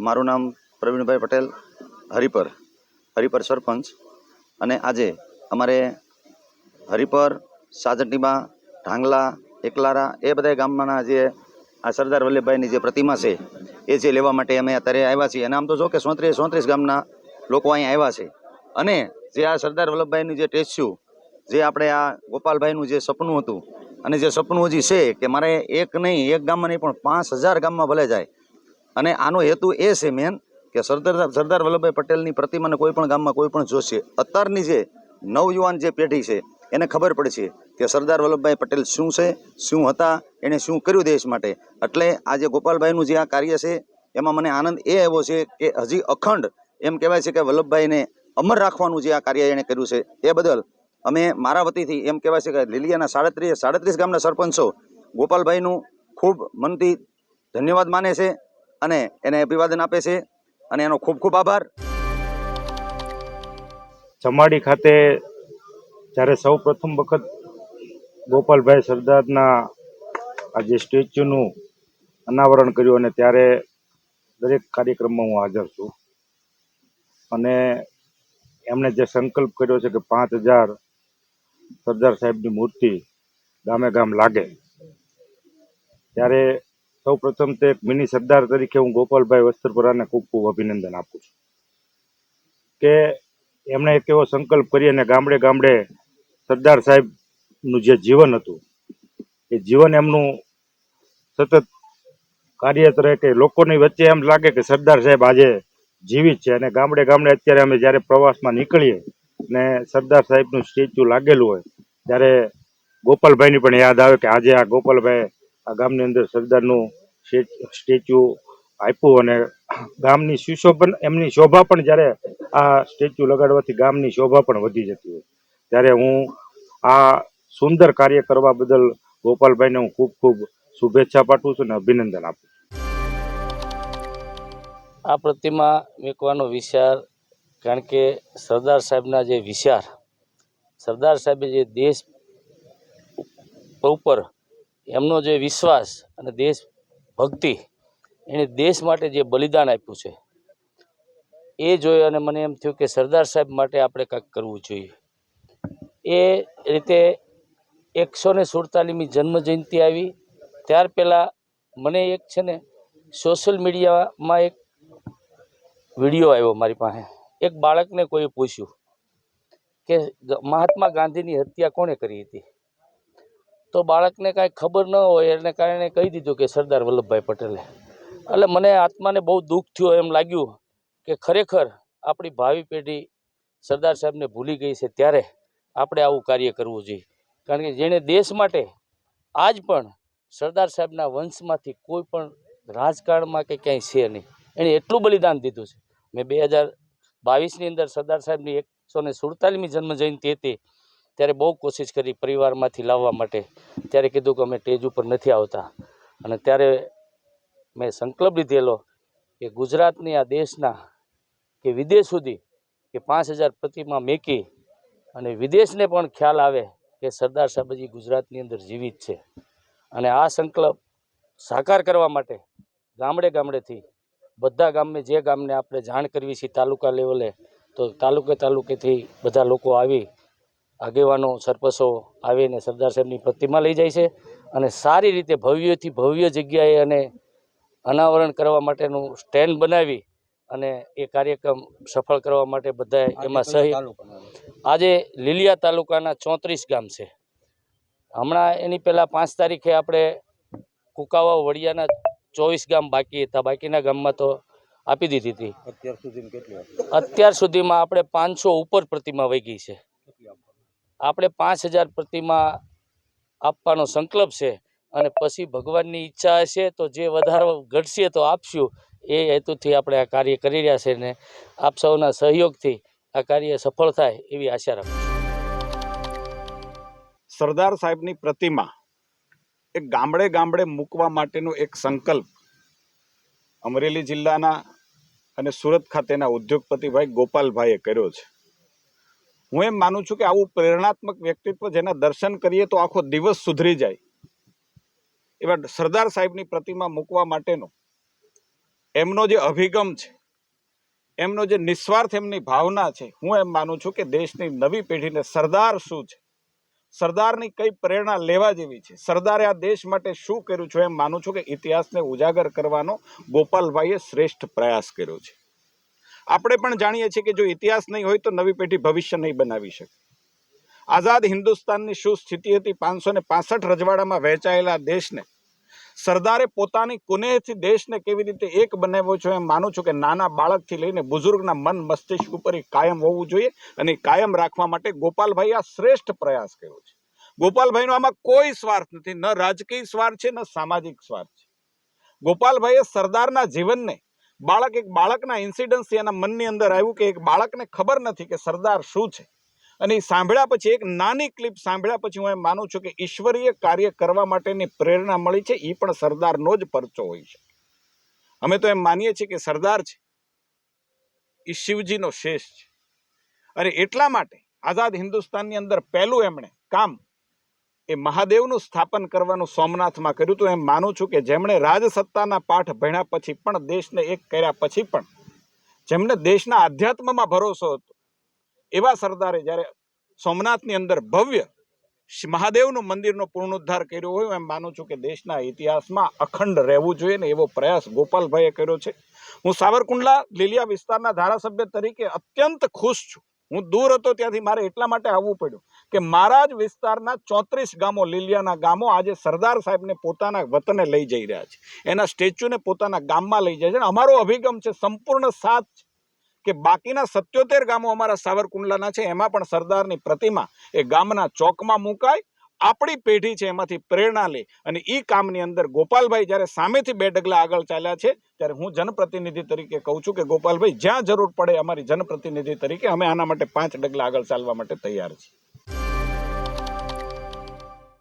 મારું નામ પ્રવીણભાઈ પટેલ, હરિપર હરિપર સરપંચ. અને આજે અમારે હરિપર સાજટીબા ઢાંગલા, એકલારા એ બધા ગામમાંના જે આ સરદાર વલ્લભભાઈની જે પ્રતિમા છે, એ જે લેવા માટે અમે અત્યારે આવ્યા છીએ. અને આમ તો જો કે સોત્રીસ સોત્રીસ ગામના લોકો અહીંયા આવ્યા છે. અને જે આ સરદાર વલ્લભભાઈનું જે ટેસ્યુ જે આપણે આ ગોપાલભાઈનું જે સપનું હતું, અને જે સપનું હજી છે કે મારે એક નહીં, એક ગામમાં નહીં પણ પાંચ હજાર ગામમાં ભલે જાય અને આનો હેતુ એ છે મેન કે સરદાર સરદાર વલ્લભભાઈ પટેલની પ્રતિમાને કોઈ પણ ગામમાં કોઈ પણ જોશે. અત્યારની જે નવયુવાન જે પેઢી છે, એને ખબર પડશે કે સરદાર વલ્લભભાઈ પટેલ શું છે, શું હતા એણે શું કર્યું દેશ માટે. એટલે આજે ગોપાલભાઈનું જે આ કાર્ય છે, એમાં મને આનંદ એ આવ્યો છે કે હજી અખંડ એમ કહેવાય છે કે વલ્લભભાઈને અમર રાખવાનું જે આ કાર્ય એણે કર્યું છે, એ બદલ અમે મારા વતીથી એમ કહેવાય છે કે લીલિયાના સાડત્રીસ સાડત્રીસ ગામના સરપંચો ગોપાલભાઈનું ખૂબ મનથી ધન્યવાદ માને છે. અને એને અભિવાદન આપે છે અને એનો ખૂબ ખૂબ આભાર. ચમાડી ખાતે જ્યારે સૌ પ્રથમ વખત ગોપાલભાઈ સરદારના આ જે સ્ટેચ્યુનું અનાવરણ કર્યું અને ત્યારે દરેક કાર્યક્રમમાં હું હાજર છું. અને એમણે જે સંકલ્પ કર્યો છે કે પાંચ હજાર સરદાર સાહેબની મૂર્તિ ગામે ગામ લાગે, ત્યારે સૌ પ્રથમ તે મિની સરદાર તરીકે હું ગોપાલભાઈ વસ્ત્રપરાને ખૂબ ખૂબ અભિનંદન આપું છું. કે એમણે એક એવો સંકલ્પ કરી અને ગામડે ગામડે સરદાર સાહેબનું જે જીવન હતું, એ જીવન એમનું સતત કાર્યરત રહે કે લોકોની વચ્ચે એમ લાગે કે સરદાર સાહેબ આજે જીવિત છે અને ગામડે ગામડે અત્યારે અમે જ્યારે પ્રવાસમાં નીકળીએ ને સરદાર સાહેબનું સ્ટેચ્યુ લાગેલું હોય, ત્યારે ગોપાલભાઈની પણ યાદ આવે કે આજે આ ગોપાલભાઈ આ ગામની અંદર સરદારનું સ્ટેચ્યુ આપ્યું અને ગામની સુશોભન એમની શોભા પણ જ્યારે આ સ્ટેચ્યુ લગાડવાથી ગામની શોભા પણ વધી જતી હોય ત્યારે હું આ સુંદર કાર્ય કરવા બદલ ગોપાલભાઈને હું ખૂબ ખૂબ શુભેચ્છા પાઠવું છું અને અભિનંદન આપું છું. આ પ્રતિમા મૂકવાનો વિચાર, કારણ કે સરદાર સાહેબના જે વિચાર, સરદાર સાહેબે જે દેશ ઉપર એમનો જે વિશ્વાસ અને દેશ ભક્તિ એણે દેશ માટે જે બલિદાન આપ્યું છે, એ જોઈ અને મને એમ થયું કે સરદાર સાહેબ માટે આપણે કંઈક કરવું જોઈએ. એ રીતે એકસો ને સુડતાલીમી જન્મજયંતિ આવી. ત્યાર પહેલાં મને એક છે ને સોશિયલ મીડિયામાં એક વીડિયો આવ્યો મારી પાસે. એક બાળકને કોઈ પૂછ્યું કે મહાત્મા ગાંધીની હત્યા કોણે કરી હતી? તો બાળકને કાંઈ ખબર ન હોય, એને કારણે કહી દીધું કે સરદાર વલ્લભભાઈ પટેલે. એટલે મને આત્માને બહુ દુઃખ થયું એમ લાગ્યું કે ખરેખર આપણી ભાવિ પેઢી સરદાર સાહેબને ભૂલી ગઈ છે ત્યારે આપણે આવું કાર્ય કરવું જોઈએ. કારણ કે જેણે દેશ માટે આજ પણ સરદાર સાહેબના વંશમાંથી કોઈ પણ રાજકારણમાં કે ક્યાંય છે નહીં. એણે એટલું બલિદાન દીધું છે. મેં બે હજાર બાવીસની અંદર સરદાર સાહેબની એકસો ને સુડતાલીસમી જન્મ જયંતિ હતી. ત્યારે બહુ કોશિશ કરી પરિવારમાંથી લાવવા માટે. ત્યારે કીધું કે અમે સ્ટેજ ઉપર નથી આવતા. અને ત્યારે મેં સંકલ્પ લીધેલો કે ગુજરાતની આ દેશના કે વિદેશ સુધી કે પાંચ હજાર પ્રતિમા મેકી અને વિદેશને પણ ખ્યાલ આવે કે સરદાર સાહેબજી ગુજરાતની અંદર જીવિત છે. અને આ સંકલ્પ સાકાર કરવા માટે ગામડે ગામડેથી બધા ગામને જે ગામને આપણે જાણ કરવી છે તાલુકા લેવલે, તો તાલુકે તાલુકેથી બધા લોકો આવી આગેવાનો સરપંચો આવીને સરદાર સાહેબની પ્રતિમા લઈ જાય છે અને સારી રીતે ભવ્યથી ભવ્ય જગ્યાએ અને અનાવરણ કરવા માટેનું સ્ટેન્ડ બનાવી અને એ કાર્યક્રમ સફળ કરવા માટે બધા એમાં સહી આજે લીલિયા તાલુકાના ચોત્રીસ ગામ છે. હમણાં એની પહેલાં પાંચ તારીખે આપણે કુકાવા વડિયાના ચોવીસ ગામ બાકી હતા. બાકીના ગામમાં તો આપી દીધી હતી. અત્યાર સુધીમાં અત્યાર સુધીમાં આપણે પાંચસો ઉપર પ્રતિમા વહી ગઈ છે. આપણે પાંચ હજાર પ્રતિમા આપવાનો સંકલ્પ છે અને પછી ભગવાનની ઈચ્છા હશે તો જે વધારો ઘટશે તો આપશું. એ હેતુથી આપણે આ કાર્ય કરી રહ્યા છે ને આપ સૌના સહયોગથી આ કાર્ય સફળ થાય એવી આશા રાખું સરદાર સાહેબની પ્રતિમા એ ગામડે ગામડે મૂકવા માટેનો એક સંકલ્પ અમરેલી જિલ્લાના અને સુરત ખાતેના ઉદ્યોગપતિભાઈ ગોપાલભાઈએ કર્યો છે. હું એમ માનું છું કે આવું પ્રેરણાત્મક વ્યક્તિત્વ જેના દર્શન કરીએ તો આખો દિવસ સુધરી જાય. એવા સરદાર સાહેબની પ્રતિમા મૂકવા માટેનો એમનો જે અભિગમ છે, એમનો જે નિસ્વાર્થ એમની ભાવના છે, હું એમ માનું છું કે દેશની નવી પેઢીને સરદાર શું છે? સરદારની કઈ પ્રેરણા લેવા જેવી છે? સરદારે આ દેશ માટે શું કર્યું છે? એમ માનું છું કે ઇતિહાસને ઉજાગર કરવાનો ગોપાલભાઈએ શ્રેષ્ઠ પ્રયાસ કર્યો છે. આપણે પણ જાણીએ છીએ કે જો ઇતિહાસ નહીં હોય તો નવી પેઢી ભવિષ્ય નહીં બનાવી શકે. આઝાદ હિન્દુસ્તાનની શું સ્થિતિ હતી? પાંચસો ને પાસઠ રજવાડામાં વહેંચાયેલા દેશને, સરદારે પોતાની કુનેહથી દેશને કેવી રીતે એક બનાવ્યો છે એમ માનું છું કે નાના બાળકથી લઈને બુઝુર્ગના મન મસ્તિષ્ક ઉપર એ કાયમ હોવું જોઈએ અને કાયમ રાખવા માટે ગોપાલભાઈ આ શ્રેષ્ઠ પ્રયાસ કર્યો છે. ગોપાલભાઈનો આમાં કોઈ સ્વાર્થ નથી, ન રાજકીય સ્વાર્થ છે, ન સામાજિક સ્વાર્થ છે. ગોપાલભાઈએ સરદારના જીવનને બાળક એક બાળકના ઇન્સિડન્સથી એના મનની અંદર આવ્યું કે એક બાળકને ખબર નથી કે સરદાર શું છે. અને એ સાંભળ્યા પછી એક નાની ક્લિપ સાંભળ્યા પછી હું એમ માનું છું કે ઈશ્વરીય કાર્ય કરવા માટેની પ્રેરણા મળી છે એ પણ સરદારનો જ પરચો હોય છે. અમે તો એમ માનીએ છીએ કે સરદાર છે. એ શિવજીનો શેષ છે. અને એટલા માટે આઝાદ હિન્દુસ્તાનની અંદર પહેલું એમણે કામ એ મહાદેવનું સ્થાપન કરવાનું સોમનાથમાં કર્યું હતું. એમ માનું છું કે જેમણે રાજસત્તાના પાઠ ભણ્યા પછી પણ દેશને એક કર્યા પછી પણ જેમને દેશના આધ્યાત્મમાં ભરોસો હતો, એવા સરદારે જ્યારે સોમનાથની અંદર ભવ્ય મહાદેવનું મંદિરનો પૂર્ણોદ્ધાર કર્યો હોય, એમ માનું છું કે દેશના ઇતિહાસમાં અખંડ રહેવું જોઈએ ને એવો પ્રયાસ ગોપાલભાઈએ કર્યો છે. હું સાવરકુંડલા લીલિયા વિસ્તારના ધારાસભ્ય તરીકે અત્યંત ખુશ છું. હું દૂર હતો ત્યાંથી મારે એટલા માટે આવવું પડ્યું. કે મારા જ વિસ્તારના ચોત્રીસ ગામો, લીલિયાના ગામો આજે સરદાર સાહેબને પોતાના વતને લઈ જઈ રહ્યા છે. એના સ્ટેચ્યુને પોતાના ગામમાં લઈ જાય છે. અમારો અભિગમ છે સંપૂર્ણ સાથ કે બાકીના સત્યોતેર ગામો અમારા સાવરકુંડલાના છે. એમાં પણ સરદારની પ્રતિમા એ ગામના ચોકમાં મુકાય. આપણી પેઢી છે એમાંથી પ્રેરણા લે. અને એ કામની અંદર ગોપાલભાઈ જ્યારે સામેથી બે ડગલા આગળ ચાલ્યા છે, ત્યારે હું જનપ્રતિનિધિ તરીકે કહું છું કે ગોપાલભાઈ, જ્યાં જરૂર પડે અમારી જનપ્રતિનિધિ તરીકે અમે આના માટે પાંચ ડગલા આગળ ચાલવા માટે તૈયાર છીએ.